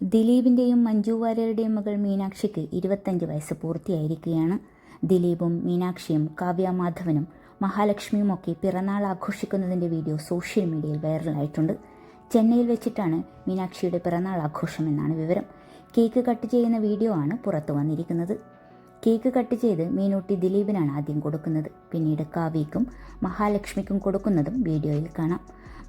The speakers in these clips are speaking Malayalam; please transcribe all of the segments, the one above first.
ദിലീപിന്റെയും മഞ്ജു വാര്യരുടെയും മകൾ മീനാക്ഷിക്ക് ഇരുപത്തഞ്ച് വയസ്സ് പൂർത്തിയായിരിക്കുകയാണ്. ദിലീപും മീനാക്ഷിയും കാവ്യ മാധവനും മഹാലക്ഷ്മിയുമൊക്കെ പിറന്നാൾ ആഘോഷിക്കുന്നതിന്റെ വീഡിയോ സോഷ്യൽ മീഡിയയിൽ വൈറലായിട്ടുണ്ട്. ചെന്നൈയിൽ വെച്ചിട്ടാണ് മീനാക്ഷിയുടെ പിറന്നാൾ ആഘോഷം എന്നാണ് വിവരം. കേക്ക് കട്ട് ചെയ്യുന്ന വീഡിയോ ആണ് പുറത്തു വന്നിരിക്കുന്നത്. കേക്ക് കട്ട് ചെയ്ത് മീനൂട്ടി ദിലീപിനാണ് ആദ്യം കൊടുക്കുന്നത്. പിന്നീട് കാവ്യയ്ക്കും മഹാലക്ഷ്മിക്കും കൊടുക്കുന്നതും വീഡിയോയിൽ കാണാം.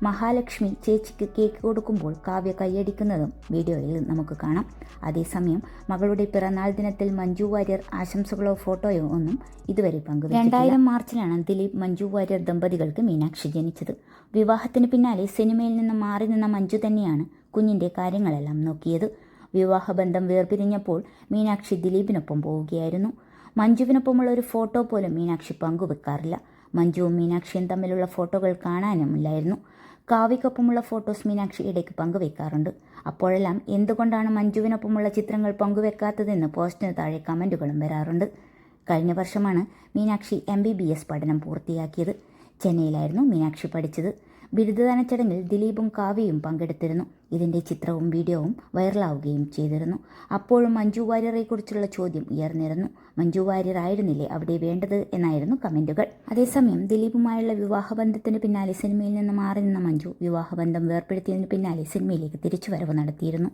മഹാലക്ഷ്മി ചേച്ചിക്ക് കേക്ക് കൊടുക്കുമ്പോൾ കാവ്യ കൈയടിക്കുന്നതും വീഡിയോയിൽ നമുക്ക് കാണാം. അതേസമയം മകളുടെ പിറന്നാൾ ദിനത്തിൽ മഞ്ജു വാര്യർ ആശംസകളോ ഫോട്ടോയോ ഒന്നും ഇതുവരെ പങ്കുവച്ചു രണ്ടായിരം മാർച്ചിലാണ് ദിലീപ് മഞ്ജു വാര്യർ ദമ്പതികൾക്ക് മീനാക്ഷി ജനിച്ചത്. വിവാഹത്തിന് പിന്നാലെ സിനിമയിൽ നിന്ന് മാറി നിന്ന മഞ്ജു തന്നെയാണ് കുഞ്ഞിന്റെ കാര്യങ്ങളെല്ലാം നോക്കിയത്. വിവാഹബന്ധം വേർപിരിഞ്ഞപ്പോൾ മീനാക്ഷി ദിലീപിനൊപ്പം പോവുകയായിരുന്നു. മഞ്ജുവിനൊപ്പമുള്ള ഒരു ഫോട്ടോ പോലും മീനാക്ഷി പങ്കുവെക്കാറില്ല. മഞ്ജുവും മീനാക്ഷിയും തമ്മിലുള്ള ഫോട്ടോകൾ കാണാനുമില്ലായിരുന്നു. കാവ്യക്കൊപ്പമുള്ള ഫോട്ടോസ് മീനാക്ഷി ഇടയ്ക്ക് പങ്കുവെക്കാറുണ്ട്. അപ്പോഴെല്ലാം എന്തുകൊണ്ടാണ് മഞ്ജുവിനൊപ്പമുള്ള ചിത്രങ്ങൾ പങ്കുവെക്കാത്തതെന്ന് പോസ്റ്റിന് താഴെ കമന്റുകളും വരാറുണ്ട്. കഴിഞ്ഞ വർഷമാണ് Meenakshi M B B S പഠനം പൂർത്തിയാക്കിയത്. ചെന്നൈയിലായിരുന്നു മീനാക്ഷി പഠിച്ചത്. ബിരുദദാന ചടങ്ങിൽ ദിലീപും കാവ്യയും പങ്കെടുത്തിരുന്നു. ഇതിന്റെ ചിത്രവും വീഡിയോവും വൈറലാവുകയും ചെയ്തിരുന്നു. അപ്പോഴും മഞ്ജു വാര്യറെക്കുറിച്ചുള്ള ചോദ്യം ഉയർന്നിരുന്നു. മഞ്ജു വാര്യർ ആയിരുന്നില്ലേ അവിടെ വേണ്ടത് എന്നായിരുന്നു കമന്റുകൾ അതേസമയം ദിലീപുമായുള്ള വിവാഹബന്ധത്തിന് പിന്നാലെ സിനിമയിൽ നിന്ന് മാറി നിന്ന മഞ്ജു വിവാഹബന്ധം വേർപ്പെടുത്തിയതിന് പിന്നാലെ സിനിമയിലേക്ക് തിരിച്ചുവരവ് നടത്തിയിരുന്നു.